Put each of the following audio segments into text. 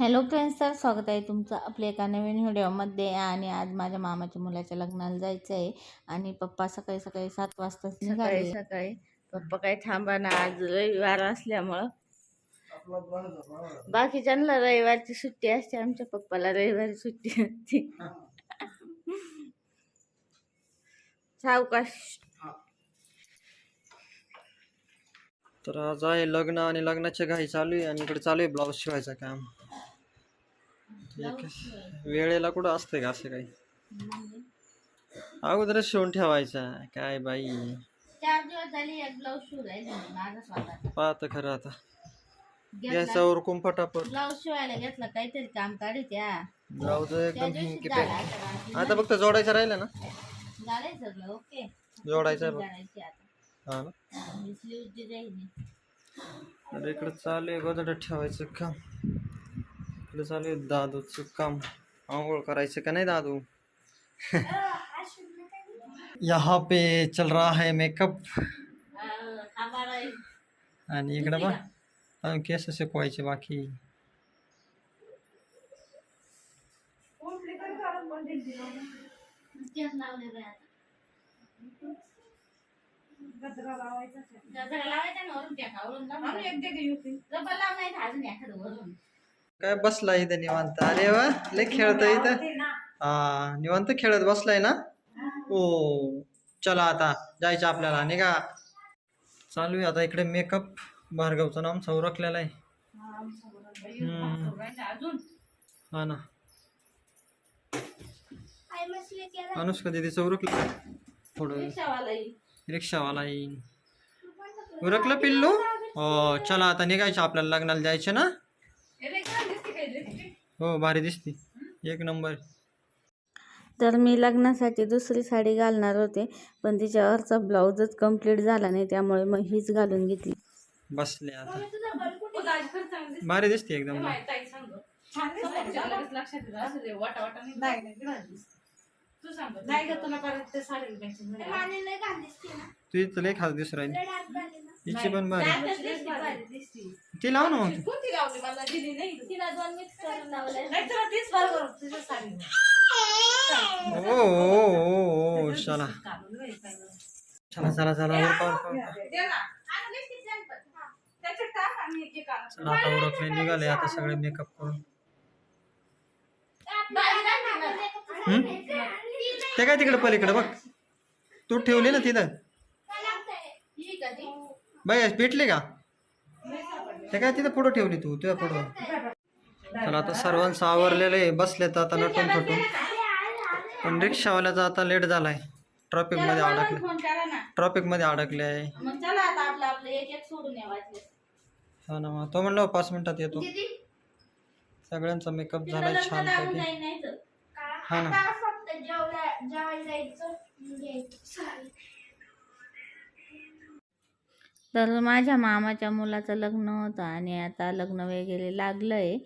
Hello friends तर स्वागत आहे तुमचं आपल्या एका नवीन व्हिडिओमध्ये. आणि आज माझ्या मामाच्या मुलाच्या लग्नाला जायचं आहे आणि पप्पा सकाळी सकाळी सात वाजताच सकाळी निघाले. सकाळी पप्पा काही थांबा ना आज रविवार असल्यामुळं. बाकीच्यांना रविवारची सुट्टी असते आमच्या पप्पाला रविवारी सुट्टी असते. सावकाश. तर आज आहे लग्न आणि लग्नाची घाई चालू आहे आणि इकडे चालू आहे ब्लाऊज शिवायचं काम. वेळेला कुठं असते का असं काही? अगोदरच शिवून ठेवायचा. काय बाई? चार दिवस झाली एक ब्लाऊज शिव राहिली माझा स्वतःचा. पाहत खरं आता. उरकून पटापट ब्लाऊज शिवायला घेतला काहीतरी काम काढीत या ब्लाऊज त्या एकदम हिंकी आता फक्त जोडायचं राहिलं ना? झालंय सगळं ओके. जोडायचं आहे बघ. काढायची आता. हा ना? मी स्लीव डिझाईन तर इकडे चालू आहे. गोदडं ठेवायचं काम. इकडे चालू आहे दादूचं काम आंघोळ करायचं का नाही दादू? यहाँ पे चल रहा है मेकअप आणि इकडं बा। अजून केस शिकवायचे बाकी? लावायचा काय बसला इथं निवांत? अरे वा लय खेळतोय इथं. हा निवांत खेळत बसलाय ना? हो. चला आता जायचं आपल्याला निघा. चालू आहे आता इकडे मेकअप भार्गवचं नाम सौरखलेलं आहे. हम्म. हा ना. अनुष्का दिदी चौरकलं थोडं रिक्षावाला येईल. रिक्षावाला येईन उरकलं पिल्लू? हो चला आता निघायचं आपल्याला लग्नाला जायचं ना? हो भारी दिसती. एक नंबर. तर मी लग्नासाठी दुसरी साडी घालणार होते पण तिच्यावरचा ब्लाऊजच कंप्लीट झाला नाही त्यामुळे मग हीच घालून घेतली. बसले आता. भारी दिसते एकदम. तुझी तर लय खास दिसू राहिली. हिची पण भारी. ती लाव ना मग. तिला दोन मिक्स करून लावलंय. ओ ओ ओ ओ चला. चला चला चला उरका. चला आता उरकले निघाले आता सगळे मेकअप करून. हम्म? ते काय तिकडे पलीकडे बघ. तू ठेवली ना तिथं? ही? बाय भेटले का? ते काय तिथं पुढं ठेवली तू तुझ्या पुढं चला आता सर्वांचं आवरलेलं आहे. बसलेत आता नटून फटून पण रिक्षावाल्याचा आता लेट झालाय. ट्रॉफिकमध्ये अडकले. फोन करा ना. ट्रॉफिकमध्ये अडकले. आहे मग चला आता आपलं आपलं एक एक सोडून यावायचे हा ना मग तो म्हणलं पाच मिनिटात येतो. सगळ्यांचा मेकअप तिला झालाय लग्न छान लावून पैकी. जाईन नाही तर. हा ना. तर माझ्या मामाच्या मुलाचं लग्न होतं आणि आता लग्न वगैरे लागलं आहे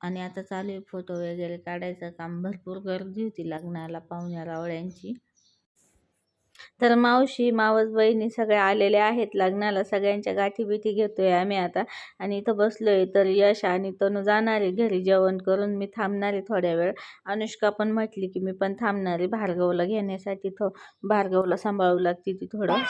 आणि आता चालू आहे फोटो वगैरे काढायचं काम. भरपूर गर्दी होती लग्नाला पाहुण्या रावळ्यांची तर मावशी मावस बहिणी सगळ्या आलेल्या आहेत. लग्नाला सगळ्यांच्या गाठी बिठी घेतोय आम्ही आता. आणि इथं बसलोय तर यश आणि तनू जाणार आहे घरी जेवण करून मी थांबणार आहे थोड्या वेळ. अनुष्का पण म्हटली की मी पण थांबणार. आहे भार्गवला घेण्यासाठी थो भार्गवला सांभाळू लागते ती थोडं.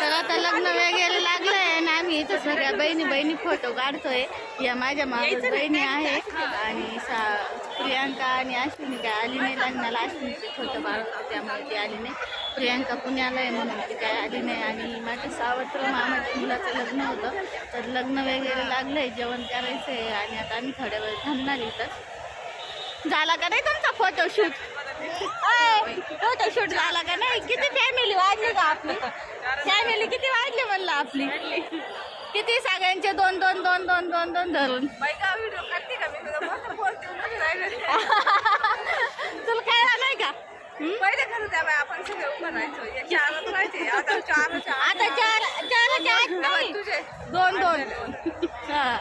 तर आता लग्न वगैरे लागलंय आणि आम्ही इथं सगळ्या बहिणी बहिणी फोटो काढतोय. या माझ्या माझ्या बहिणी आहे आणि सा प्रियांका आणि अश्विनी काय आली नाही लग्नाला अश्विनीचे छोटं बाळ होतं त्यामुळे ती आली नाही. प्रियांका पुण्याला आहे म्हणून ती काय आली नाही आणि माझ्या सावत्र मामाच्या मुलाचं लग्न होतं. तर लग्न वगैरे लागलं आहे जेवण करायचं आहे आणि आता आम्ही थोड्या वेळ थांबणार इथं. झाला का नाही तुमचा फोटोशूट फोटोशूट झाला का नाही? किती फॅमिली वाढली का आपली? फॅमिली किती वाढली म्हणलं आपली? किती सगळ्यांचे दोन दोन दोन दोन दोन दोन धरून तुला काय आलंय का हं? पहिले खरं त्या बाई आपण सगळे उभं राहायचो एक चारच राहायचे आता चारच आता चार चार चार नाही तुझे दोन दोन हा.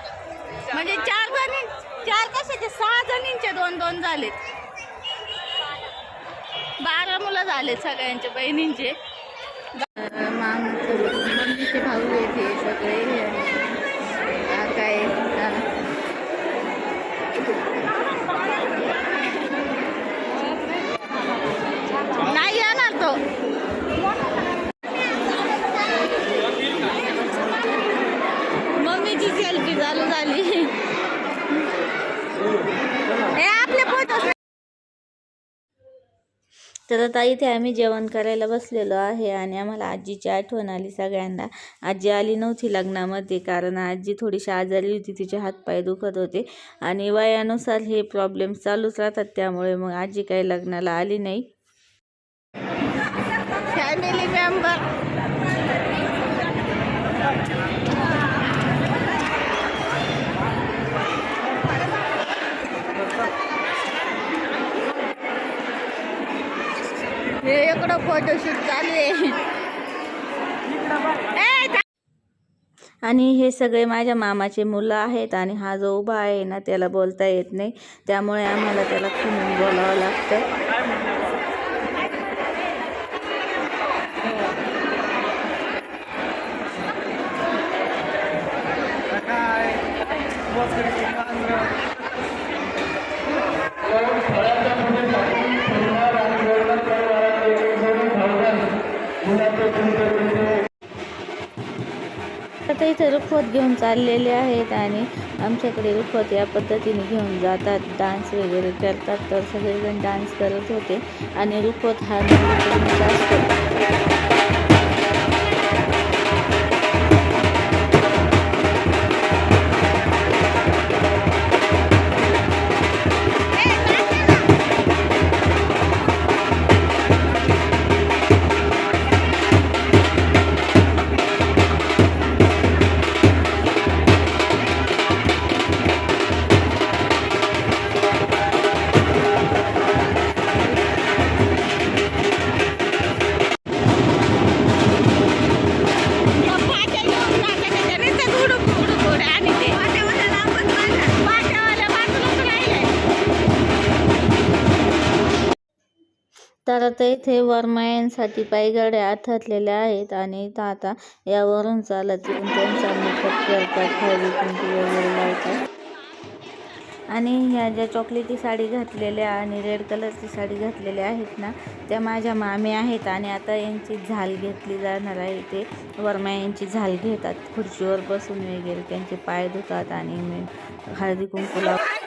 म्हणजे चार जणी चार कशाचे सहा जणींचे दोन दोन झालेत. बारा मुलं झालेत सगळ्यांच्या बहिणींचे माम मम्मीचे भाऊ आहेत हे सगळे हा काय हा. नाही येणार तो मम्मीची सेल्फी चालू झाली हे आपले फोटो तर आता इथे आम्ही जेवण करायला बसलेलो आहे आणि आम्हाला आजीची आठवण आली सगळ्यांना. आजी आली नव्हती लग्नामध्ये कारण आजी थोडीशी आजारी होती तिचे हातपाय दुखत होते आणि वयानुसार हे प्रॉब्लेम चालूच राहतात त्यामुळे मग आजी काही लग्नाला आली नाही फॅमिली मेंबर हे इकडं फोटोशूट चालू आहे. आणि हे सगळे माझ्या मामाचे मुलं आहेत आणि हा जो उभा आहे ना त्याला बोलता येत नाही. त्यामुळे आम्हाला त्याला खुनून बोलावं लागतं. इथे रुखवत घेऊन चाललेले आहेत आणि आमच्याकडे रुखवत या पद्धतीने घेऊन जातात. डान्स वगैरे करतात. तर सगळेजण डान्स करत होते. आणि रुखवत हा तर आता इथे वरमायांसाठी पायगाड्या आथरलेल्या आहेत आणि इथं आता यावरून चालत येऊन त्यांचा मेकअप करतात हळदी कुंकू वगैरे लावतात आणि ह्या ज्या चॉकलेटी साडी घातलेल्या आणि रेड कलरची साडी घातलेल्या आहेत ना त्या माझ्या मामी आहेत आणि आता यांची झाल घेतली जाणार आहे ते वर्मा यांची झाल घेतात खुर्चीवर बसून वगैरे त्यांचे पाय धुतात आणि हळदी कुंकू लावतात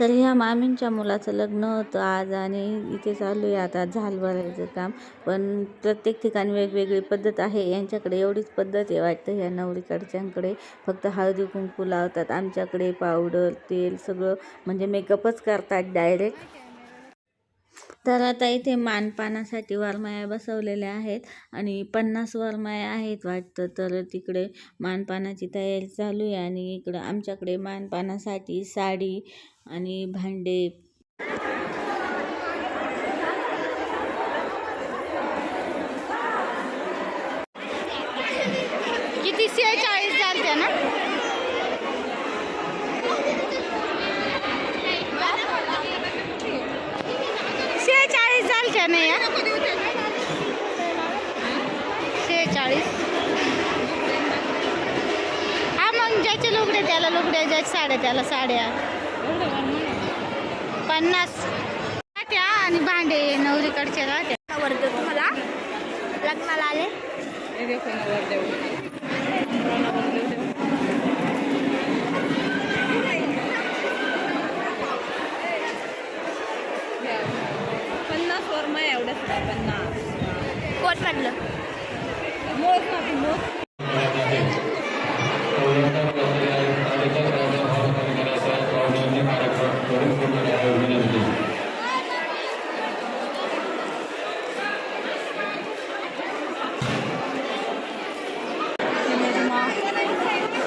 तर ह्या मामींच्या मुलाचं लग्न होतं आज आणि इथे चालू आहे आता झाल भरायचं काम. पण प्रत्येक ठिकाणी वेगवेगळी पद्धत आहे. यांच्याकडे एवढीच पद्धत आहे वाटतं ह्या नवरीकडच्यांकडे. फक्त हळदी कुंकू लावतात. आमच्याकडे पावडर तेल सगळं म्हणजे मेकअपच करतात डायरेक्ट. तर आता इथे मानपानासाठी वरमाया बसवलेल्या आहेत आणि पन्नास वरमाया आहेत वाटतं. तर तिकडे मानपानाची तयारी चालू आहे आणि इकडं आमच्याकडे मानपानासाठी साडी आणि भांडे. किती चाळीस चालते ना? शेहेचाळीस चालते ना या? शेहेचाळीस हा मग ज्याचे लुगडे त्याला लुगडे ज्याच्या साड्या त्याला साड्या. पन्नास. त्या आणि भांडे नवरीकडचे राहते वर्ग तुम्हाला लग्नाला आले. पन्नास वर मग एवढंच काय पन्नास. कोट म्हटलं? मोज मोज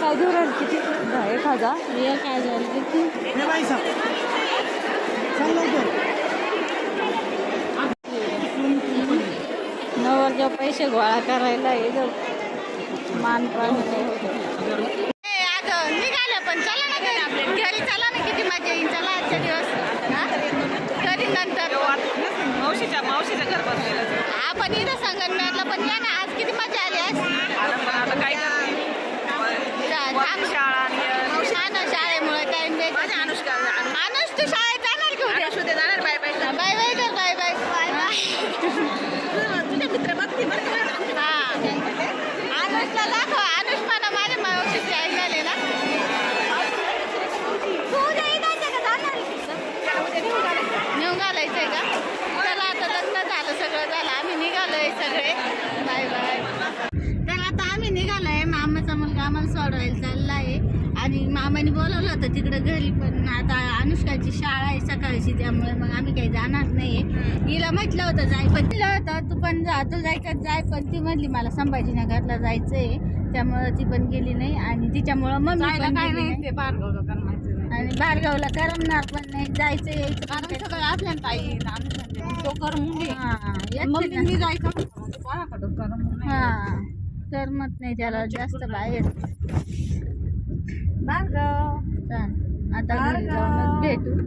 काय घेऊन राहिली किती एक हजार एक हजार किती नवरच्या पैसे गोळा करायला हे जाऊ. मानपान निघालं पण चला ना घरी आपल्या. घरी चला ना किती मजा येईल. चला आजच्या दिवस? कधी नंतर? मावशीच्या मावशीच्या घर बसलेलं आपण इथं संगमनेरला पण या ना आज किती मजा आली आज आता काय करते चा- थांब. शाळा आणि हा ना शाळेमुळे टाइम द्यायचा अनुष्का अनुष तू शाळेत जाणार की उद्या अनुष्का जाणार बाय बाय बाय बाय कर बाय बाय तुझे मित्र बघते बरं का हा अनुषला दाखव अनुष मला माझ्या मावशीची आई झाली ना नेऊन घालायचंय का चला आता लग्न झालं सगळं झालं आम्ही निघालोय सगळे बाय बाय तर आता आम्ही निघालोय मामाचा मुलगा आम्हाला सोडवायला चालला आहे. आणि मामाने बोलवलं होतं तिकडं घरी पण आता अनुष्काची शाळा आहे सकाळची त्यामुळे मग आम्ही काही जाणार नाही हिला म्हटलं होतं जाय पण. तिला होतं तू पण जा तू जायचं जाय पण ती म्हणली मला संभाजीनगरला जायचंय. त्यामुळं ती पण गेली नाही आणि तिच्यामुळं पण काय नाही. ते. आणि बारगावला करमणार पण नाही जायचं यायचं कारण सगळं आपल्या ताई अनुष्का तो कर मुंडी हा मग मी जायचं हा. करमत नाही त्याला जास्त बाहेर. चल, आता घरी जाऊनच भेटू.